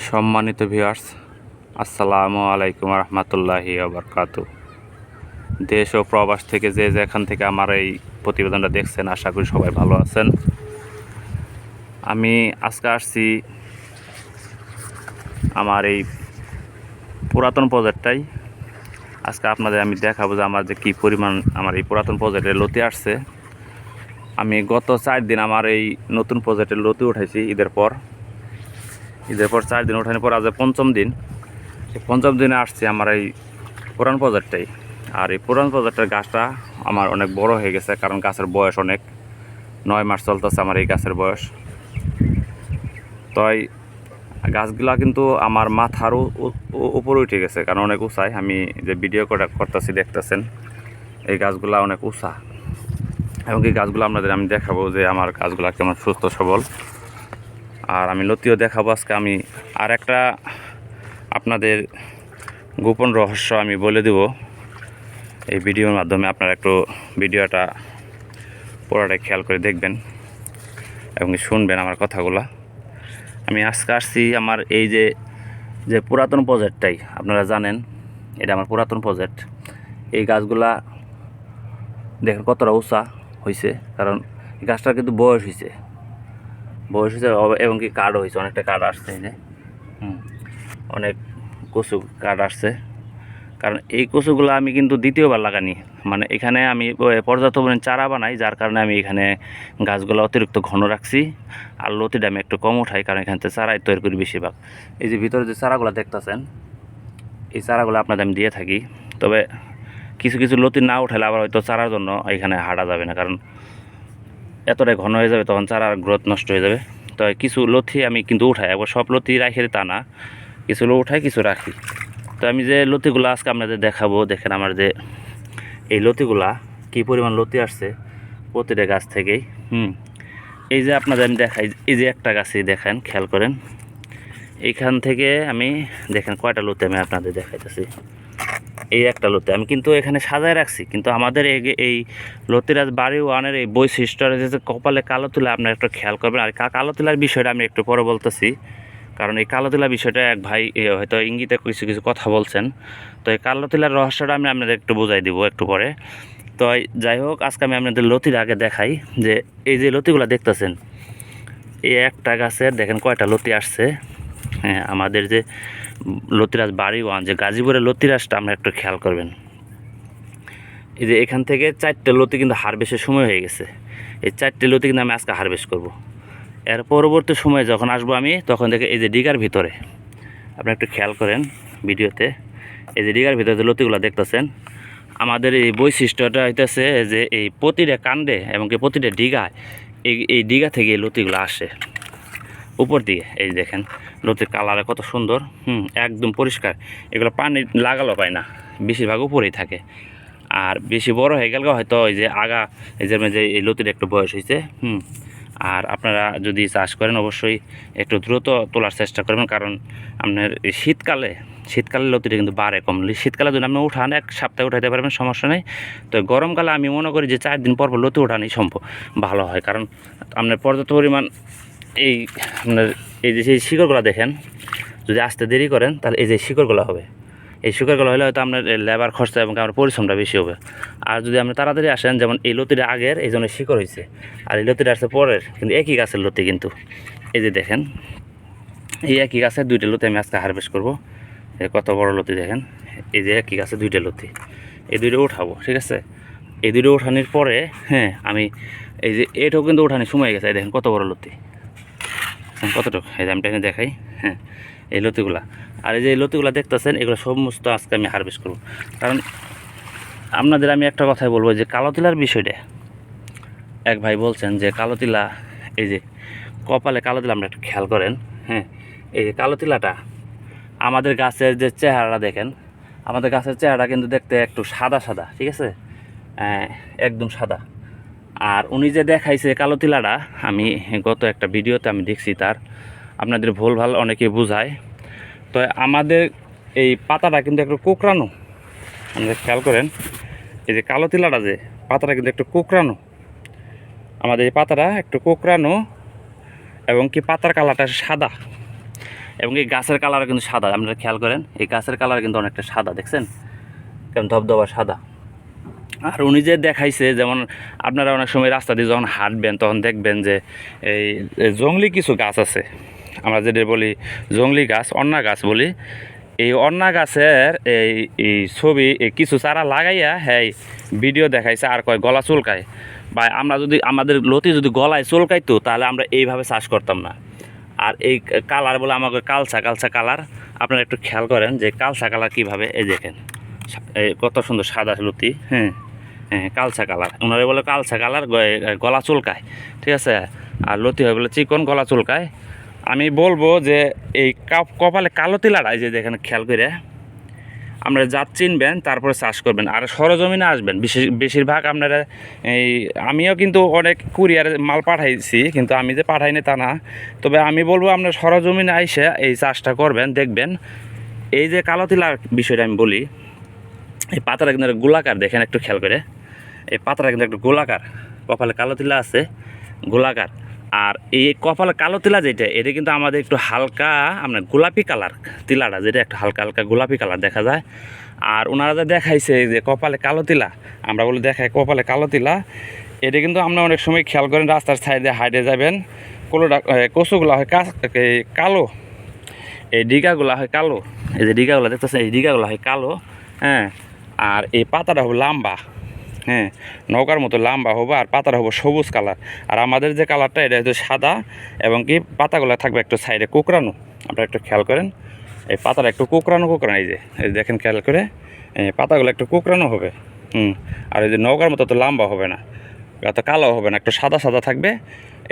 সম্মানিত ভিউয়ার্স আসসালামু আলাইকুম রহমতুল্লাহি আবরকাত দেশ ও প্রবাস থেকে যে যেখান থেকে আমার এই প্রতিবেদনটা দেখছেন, আশা করি সবাই ভালো আছেন। আমি আজকে আসছি আমার এই পুরাতন প্রজেক্টটাই আজকে আপনাদের আমি দেখাবো যে আমার যে কী পরিমাণ আমার এই পুরাতন প্রজেক্টের লতি আসছে। আমি গত চার দিন আমার এই নতুন প্রজেক্টের লতি উঠাইছি ঈদের পর। ঈদের পর চার দিন ওঠানোর পর আজ পঞ্চম দিন পঞ্চম দিনে আসছে আমার এই পুরান প্রজেক্টটাই আর এই পুরান প্রজেক্টের গাছটা আমার অনেক বড় হয়ে গেছে, কারণ গাছের বয়স অনেক। নয় মাস চলতেছে আমার এই গাছের বয়স। তাই গাছগুলা কিন্তু আমার মাথারও উপরে উঠে গেছে, কারণ অনেক উঁচাই। আমি যে ভিডিও করে করতেছি, দেখতেছেন, এই গাছগুলা অনেক উঁচা। এবং এই গাছগুলো আপনাদের আমি দেখাবো যে আমার গাছগুলা কেমন সুস্থ সবল। আর আমি লতিও দেখাবো আজকে। আমি আর একটা আপনাদের গোপন রহস্য আমি বলে দেব। এই ভিডিওর মাধ্যমে আপনারা একটু ভিডিওটা পুরোটাই খেয়াল করে দেখবেন এবং শুনবেন আমার কথাগুলা। আমি আজকে আসছি আমার এই যে যে পুরাতন প্রজেক্টটাই, আপনারা জানেন, এটা আমার পুরাতন প্রজেক্ট। এই গাছগুলা দেখেন কতটা উঁচা হয়েছে কারণ গাছটার কিন্তু বয়স হয়েছে বয়স হয়েছে এবং কি কার্ড হয়েছে অনেকটা কার্ড আসছে এই যে। অনেক কচু কার্ড আসছে। কারণ এই কচুগুলো আমি কিন্তু দ্বিতীয়বার লাগানি মানে এখানে আমি পর্যাপ্ত পরিমাণ চারা বানাই যার কারণে আমি এখানে গাছগুলো অতিরিক্ত ঘন রাখছি আর লতিটা আমি একটু কম উঠাই কারণ এখান থেকে চারাই তৈরি করি বেশিরভাগ। এই যে ভিতরে যে চারাগুলো দেখতেছেন এই চারাগুলো আপনাদের আমি দিয়ে থাকি। তবে কিছু কিছু লতি না উঠালে আবার হয়তো চারার জন্য এখানে হাঁটা যাবে না কারণ এতটাই ঘন হয়ে যাবে তখন চারার গ্রোথ নষ্ট হয়ে যাবে। তো কিছু লথি আমি কিন্তু উঠাই একবার সব লতি রাখি তা না, কিছু উঠাই, কিছু রাখি। তো আমি যে লতিগুলো আজকে আপনাদের দেখাবো, দেখেন আমার যে এই লতিগুলা, কী পরিমাণ লতি আসছে প্রতিটা গাছ থেকেই। হুম, এই যে আপনাদের আমি দেখাই, এই যে একটা গাছই দেখেন, খেয়াল করেন। এইখান থেকে আমি, দেখেন কয়টা লতি আমি আপনাদের দেখাইতেছি। এই একটা লতি। আমি কিন্তু এখানে সাজায় রাখছি, কিন্তু আমাদের এই এই লতিরাজ বাড়ি ওয়ানের এই বৈশিষ্ট্যটা যে কপালে কালো তুলা, আপনারা একটু খেয়াল করবেন। আর কালো তুলার বিষয়টা আমি একটু পরে বলতেছি, কারণ এই কালো তুলা বিষয়টা এক ভাই হয়তো ইঙ্গিতে কিছু কিছু কথা বলছেন। তো এই কালো তুলার রহস্যটা আমি আপনাদের একটু বোঝাই দিব একটু পরে। তো যাই হোক, আজকে আমি আপনাদের লতির আগে দেখাই যে এই যে লতিগুলো দেখতেছেন, এই একটা গাছের, দেখেন কয়টা লতি আসছে। হ্যাঁ আমাদের যে লতিরাজ বাড়ি ওয়ান যে গাজীপুরের লতিরাজটা, আমরা একটু খেয়াল করবেন। এই যে এখান থেকে চারটে লতি কিন্তু হারভেস্টের সময় হয়ে গেছে। এই চারটে লতি কিন্তু আমি আজকে হারভেস্ট করব। এর পরবর্তী সময়ে যখন আসব আমি, তখন দেখে এই যে ডিগার ভিতরে, আপনি একটু খেয়াল করেন ভিডিওতে। এই যে ডিগার ভিতরে যে লতিগুলো দেখতেছেন, আমাদের এই বৈশিষ্ট্যটা হইতেছে যে এই প্রতিটা কাণ্ডে এবং প্রতিটা ডিগায় এই এই ডিগা থেকে এই লতিগুলো আসে। উপর দিকে এই দেখেন লতির কালারে কত সুন্দর, হুম, একদম পরিষ্কার। এগুলো পানি লাগালো পায় না, বেশিরভাগ উপরেই থাকে। আর বেশি বড় হয়ে গেলে হয়তো ওই যে আগা, এই যে এই লতির একটু বয়স হয়েছে, হুম, আর আপনারা যদি চাষ করেন অবশ্যই একটু দ্রুত তোলার চেষ্টা করবেন, কারণ আপনার শীতকালে শীতকালে লতিটা কিন্তু বাড়ে কম। শীতকালে যদি আপনি উঠান, এক সপ্তাহে উঠাইতে পারবেন, সমস্যা নেই। তো গরমকালে আমি মনে করি যে চার দিন পর পর লতি উঠানি সম্ভব, ভালো হয়। কারণ আপনার পর্যাপ্ত পরিমাণ এই আপনার, এই যে সেই শিকড়গুলো দেখেন, যদি আসতে দেরি করেন, তাহলে এই যে শিকড়গুলো হবে। এই শিকড়গুলো হলে হয়তো আপনার লেবার খরচা এবং আমার পরিশ্রমটা বেশি হবে। আর যদি আপনি তাড়াতাড়ি আসেন, যেমন এই লতিটা আগের, এই জন্য শিকড় হয়েছে। আর এই লতিটা আসছে পরের, কিন্তু একই গাছের লতি কিন্তু। এই যে দেখেন, এই একই গাছের দুইটা লতি আমি আজকে হারভেস্ট করব। কত বড় লতি দেখেন, এই যে একই গাছে দুইটা লতি। এই দুইটা উঠাবো, ঠিক আছে? এই দুইটা উঠানোর পরে হ্যাঁ আমি এই যে এটাও কিন্তু উঠানোর সময় গেছে দেখেন কত বড় লতি। দেখেন কতটুকু? এই যে আমি দেখাই হ্যাঁ এই লতিগুলা। আর এই যে লতিগুলা দেখতেছেন এগুলো সমস্ত আজকে আমি হারভেস্ট করব। কারণ আপনাদের আমি একটা কথাই বলব যে কালো তিলার বিষয়টা এক ভাই বলছেন যে কালো তিলা এই যে কপালে কালো তিলা আমরা একটু খেয়াল করেন হ্যাঁ এই যে কালো তিলাটা আমাদের গাছের যে চেহারাটা দেখেন আমাদের গাছের চেহারা কিন্তু দেখতে একটু সাদা সাদা ঠিক আছে? আহ, একদম সাদা। আর উনি যে দেখাইছে কালো তিলাটা আমি গত একটা ভিডিওতে আমি দেখছি তার। আপনাদের ভুল ভালো অনেকে বোঝায়। তো আমাদের এই পাতাটা কিন্তু একটু কোকড়ানো। আপনারা খেয়াল করেন, এই যে কালো তিলাটা যে, পাতাটা কিন্তু একটু কোকড়ানো। আমাদের এই পাতাটা একটু কোকড়ানো এবং কি পাতার কালারটা সাদা। এবং এই গাছের কালার কিন্তু সাদা। আপনারা খেয়াল করেন, এই গাছের কালার কিন্তু অনেকটা সাদা, দেখছেন? কেমন ধবধবা সাদা। আর উনি যে দেখাইছে, যেমন আপনারা অনেক সময় রাস্তা দিয়ে যখন হাঁটবেন, তখন দেখবেন যে এই জংলি কিছু গাছ আছে। আমরা যেটা বলি জংলি গাছ, অন্না গাছ বলি। এই অন্না গাছের এই এই ছবি কিছু চারা লাগাইয়া হ্যাঁ ভিডিও দেখাইছে আর কয় গলা চুলকায়। বা আমরা যদি, আমাদের লতি যদি গলায় চুলকাইতো, তাহলে আমরা এইভাবে চাষ করতাম না। আর এই কালার বলে আমাকে কালচা কালচা কালার। আপনারা একটু খেয়াল করেন যে কালচা কালার কীভাবে, এই দেখেন। কত সুন্দর সাদা লতি হ্যাঁ। হ্যাঁ কালচা কালার। ওনারা বলে কালচা কালার গলা চুলকায়, ঠিক আছে? আর লতি হয় বলে চিকন গলা চুলকায়। আমি বলব যে এই কাপ- কপালে কালো তিলাটা এই যে দেখেন খেয়াল করে। আপনারা জাত চিনবেন, তারপরে চাষ করবেন। আর সরজমিনে আসবেন। বিশেষ, বেশিরভাগ আপনারা এই, আমিও কিন্তু অনেক কুরিয়ারে মাল পাঠাইছি, কিন্তু আমি যে পাঠাইনি তা না। তবে আমি বলব আপনার সরজমিনে আইসে এই চাষটা করবেন, দেখবেন। এই যে কালো তিলার বিষয়টা আমি বলি, এই পাতাটা কিন্তু গোলাকার, দেখেন একটু খেয়াল করে। এই পাতাটা কিন্তু একটু গোলাকার। কপালে কালো তিলা আছে, গোলাকার। আর এই কপালে কালো তিলা যেটা, এটা কিন্তু আমাদের একটু হালকা আপনার গোলাপি কালার তিলাটা, যেটা একটু হালকা হালকা গোলাপি কালার দেখা যায়। আর ওনারা যে দেখাইছে যে কপালে কালো তিলা, আমরা বলি দেখাই কপালে কালো তিলা, এটা কিন্তু আমরা অনেক সময় খেয়াল করেন রাস্তার সাইডে হাইডে যাবেন, কোলোটা কচুগুলো হয় কালো, এই ডিগাগুলো হয় কালো, এই যে ডিগাগুলো দেখতেছেন, এই ডিগাগুলো হয় কালো হ্যাঁ। আর এই পাতাটা হবে লম্বা। হ্যাঁ নৌকার মতো লম্বা হব আর পাতার হব সবুজ কালার। আর আমাদের যে কালারটা, এটা হচ্ছে সাদা এবং কি পাতাগুলো থাকবে একটু সাইডে কোকড়ানো। আপনারা একটু খেয়াল করেন, এই পাতার একটু কোকড়ানো কোকড়ানো, এই যে, এই দেখেন খেয়াল করে পাতাগুলো একটু কোকড়ানো হবে। হুম, আর এই যে নৌকার মতো তো লম্বা হবে না। এত কালো হবে না, একটু সাদা সাদা থাকবে।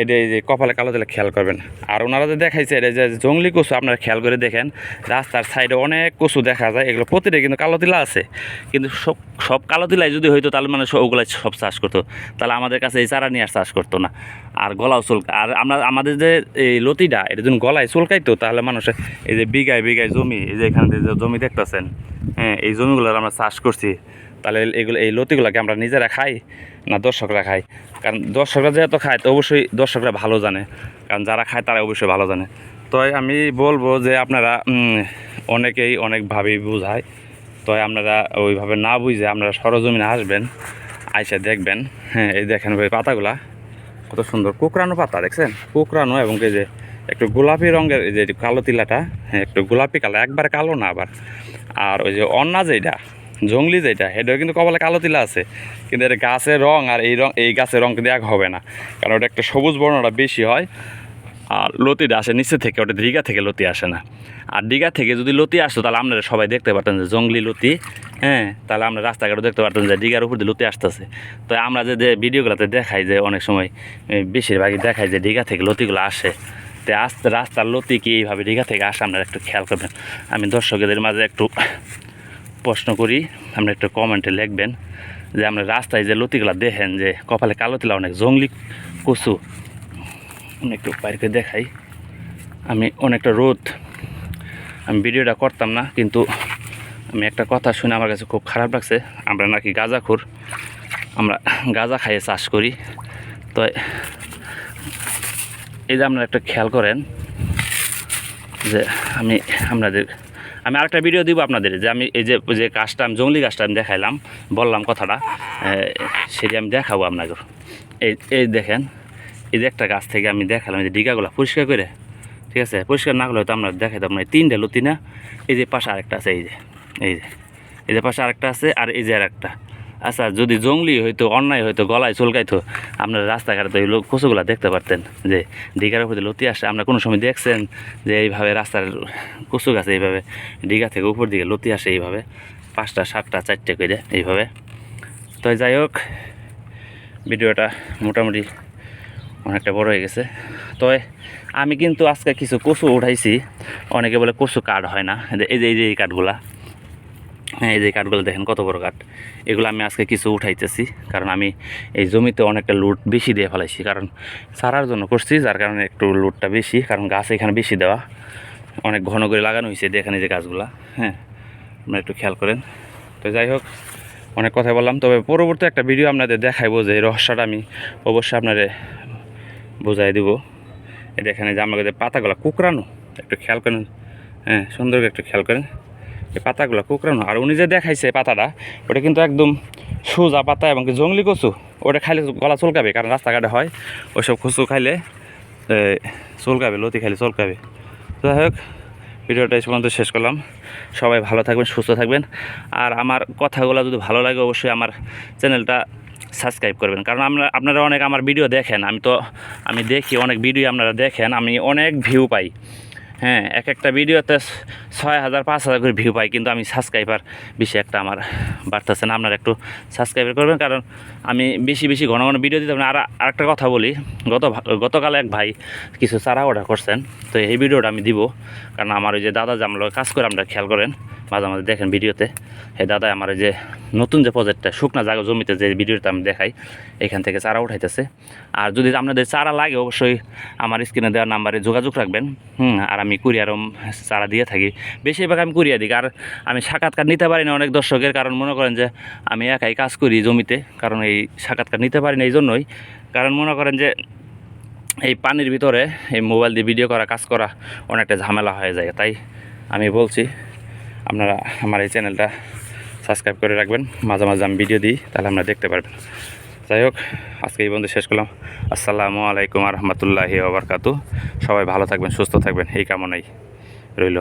এটা এই যে কপালে কালো দিলে খেয়াল করবেন। আর ওনারা যে দেখাইছে, এটা যে জঙ্গলি কচু, আপনারা খেয়াল করে দেখেন, রাস্তার সাইডে অনেক কচু দেখা যায়, এগুলো প্রতিটা কিন্তু কালো তিলা আছে। কিন্তু সব সব কালো তিলাই যদি হইতো, তাহলে মানে ওগুলো সব চাষ করতো। তাহলে আমাদের কাছে এই চারা নিয়ে আর চাষ করতো না। আর গলাও চুল আর আমরা, আমাদের যে এই লতিটা, এটা যদি গলায় চুলকাইতো, তাহলে মানুষের এই যে বিঘায় বিঘায় জমি, এই যে এখানে যে জমি দেখতেছেন হ্যাঁ এই জমিগুলোর আমরা চাষ করছি। তাহলে এগুলো এই লতিগুলোকে আমরা নিজেরা খাই। না, দর্শকরা খায়। কারণ দর্শকরা যেহেতু খায়, তো অবশ্যই দর্শকরা ভালো জানে। কারণ যারা খায়, তারা অবশ্যই ভালো জানে। তো আমি বলব যে আপনারা অনেকেই অনেকভাবেই বোঝায়। তো আপনারা ওইভাবে না বুঝে আপনারা সরজমিনে আসবেন, আইসে দেখবেন। হ্যাঁ এই দেখেন ওই পাতাগুলা। কত সুন্দর কোকড়ানো পাতা, দেখছেন? কোকড়ানো এবং এই যে একটু গোলাপি রঙের যে কালো তিলাটা। হ্যাঁ একটু গোলাপি কালার একবার কালো না আবার। আর ওই যে অন্না যেটা জঙ্গলি যেটা সেটাও কিন্তু কপালে কালো তিলা আছে, কিন্তু এটা গাছের রং আর এই রং এই গাছের রং কিন্তু এক হবে না, কারণ ওটা একটা সবুজ বর্ণটা বেশি হয়, আর লতিটা আসে নিচে থেকে, ওটা দীঘা থেকে লতি আসে না। আর দীঘা থেকে যদি লতি আসতো, তাহলে আপনারা সবাই দেখতে পারতেন যে জঙ্গলি লতি হ্যাঁ তাহলে আমরা রাস্তাঘাটে দেখতে পারতেন যে দীঘার উপর দিয়ে লতি আসতেছে। তো আমরা যে যে ভিডিওগুলোতে দেখাই যে অনেক সময় বেশিরভাগই দেখাই যে দীঘা থেকে লতিগুলো আসে। তো আস্তে রাস্তার লতি কি এইভাবে দীঘা থেকে আসে, আপনারা একটু খেয়াল করবেন। আমি দর্শকদের মাঝে একটু প্রশ্ন করি আপনারা একটু কমেন্টে লিখবেন যে আমরা রাস্তায় যে লতিগুলো দেখেন যে কপালে কালো তিলা অনেক, জঙ্গলি কচু, আমি একটু বাইরে দেখাই। আমি অনেকটা রোদ, আমি ভিডিওটা করতাম না, কিন্তু আমি একটা কথা শুনে আমার কাছে খুব খারাপ লাগছে। আমরা নাকি গাঁজাখোর, আমরা গাঁজা খাইয়ে চাষ করি। তো এই যে আপনারা একটা খেয়াল করেন যে আমি আপনাদের আমি আরেকটা ভিডিও দিব আপনাদের, যে আমি এই যে যে গাছটা, আমি জঙ্গলি গাছটা আমি দেখাইলাম, বললাম কথাটা সেটি আমি দেখাবো আপনাকে এই এই দেখেন, এই যে একটা গাছ থেকে আমি দেখালাম যে ডিগাগুলো পরিষ্কার করে, ঠিক আছে? পরিষ্কার না করলে হয়তো আমরা দেখাইতাম না। তিনটে লতি না এই যে পাশে আরেকটা আছে, এই যে এই যে এই যে পাশে আরেকটা আছে, আর এই যে আরেকটা। আচ্ছা যদি জঙ্গলি হয়তো অন্যায় হয়তো গলায় চুলকাইতো, আপনারা রাস্তাঘাটে এই লোক কচুগুলা দেখতে পারতেন যে ডিগার উপরে লতি আসে। আপনারা কোনো সময় দেখছেন যে এইভাবে রাস্তার কচু গাছে এইভাবে ডিগা থেকে উপর দিকে লতি আসে এইভাবে, পাঁচটা, সাতটা, চারটে করে এইভাবে। তো যাই হোক, ভিডিওটা মোটামুটি অনেকটা বড় হয়ে গেছে। তো আমি কিন্তু আজকে কিছু কচু উঠাইছি, অনেকে বলে কচু কাঠ হয় না, এই যে এই যে এই কাঠগুলা। হ্যাঁ এই যে কাঠগুলো দেখেন কত বড় কাঠ। এগুলো আমি আজকে কিছু উঠাইতেছি, কারণ আমি এই জমিতে অনেকটা লুট বেশি দিয়ে ফেলাইছি। কারণ সারার জন্য করছি, যার কারণে একটু লুটটা বেশি, কারণ গাছ এখানে বেশি দেওয়া। অনেক ঘন করে লাগানো হয়েছে দেখেন এই যে গাছগুলা। হ্যাঁ আপনারা একটু খেয়াল করেন। তো যাই হোক, অনেক কথা বললাম। তবে পরবর্তী একটা ভিডিও আপনাদের দেখাইবো যে এই রহস্যটা আমি অবশ্যই আপনারে বোঝাই দিব। দেখেন যে আমাদের পাতাগুলো কুকরানো একটু খেয়াল করেন। হ্যাঁ সুন্দর একটু খেয়াল করেন। এই পাতাগুলো কুকরানো আর উনি যে দেখাইছে পাতাটা, ওটা কিন্তু একদম সোজা পাতা এবং জঙ্গলি কচু। ওটা খাইলে গলা চলকাবে, কারণ রাস্তাঘাটে হয়। ওইসব কচু খাইলে চলকাবে, লতি খাইলে চুলকাবে। যাই হোক, ভিডিওটা এই পর্যন্ত শেষ করলাম। সবাই ভালো থাকবেন, সুস্থ থাকবেন। আর আমার কথাগুলো যদি ভালো লাগে, অবশ্যই আমার চ্যানেলটা সাবস্ক্রাইব করবেন। কারণ আমরা, আপনারা অনেক আমার ভিডিও দেখেন। আমি তো, আমি দেখি, অনেক ভিডিও আপনারা দেখেন। আমি অনেক ভিউ পাই। হ্যাঁ এক একটা ভিডিওতে ছয় হাজার, পাঁচ হাজার করে ভিউ পাই, কিন্তু আমি সাবস্ক্রাইবার বেশি একটা আমার বাড়তেছে না। আপনারা একটু সাবস্ক্রাইবার করবেন, কারণ আমি বেশি বেশি ঘন ঘন ভিডিও দিতে। আর আরেকটা কথা বলি, গত গতকাল এক ভাই কিছু চারা অর্ডার করছেন, তো এই ভিডিওটা আমি দিব, কারণ আমার ওই যে দাদা যে আমরা কাজ করে আমরা খেয়াল করেন, মাঝে মাঝে দেখেন ভিডিওতে এই দাদা আমার যে নতুন যে প্রজেক্টটা শুকনা জায়গা জমিতে যে ভিডিওটা আমি দেখাই, এখান থেকে চারা উঠাইতেছে। আর যদি আপনাদের চারা লাগে, অবশ্যই আমার স্ক্রিনে দেওয়ার নাম্বারে যোগাযোগ রাখবেন, হুম, আর আমি কুরিয়ারও চারা দিয়ে থাকি। বেশিরভাগ আমি কুরিয়া দিই, আর আমি সাক্ষাৎকার নিতে পারি না অনেক দর্শকের, কারণ মনে করেন যে আমি একাই কাজ করি জমিতে, কারণ এই সাক্ষাৎকার নিতে পারি না এই জন্যই। কারণ মনে করেন যে এই পানির ভিতরে এই মোবাইল দিয়ে ভিডিও করা, কাজ করা অনেকটা ঝামেলা হয়ে যায়। তাই আমি বলছি, আপনারা আমার এই চ্যানেলটা সাবস্ক্রাইব করে রাখবেন। মাঝে মাঝে আমি ভিডিও দিই, তাহলে আপনারা দেখতে পারবেন। যাই হোক, আজকে এই বন্ধু শেষ করলাম। আসসালামু আলাইকুম রহমতুল্লাহি ওবরকাতু সবাই ভালো থাকবেন, সুস্থ থাকবেন, এই কামনাই রইল।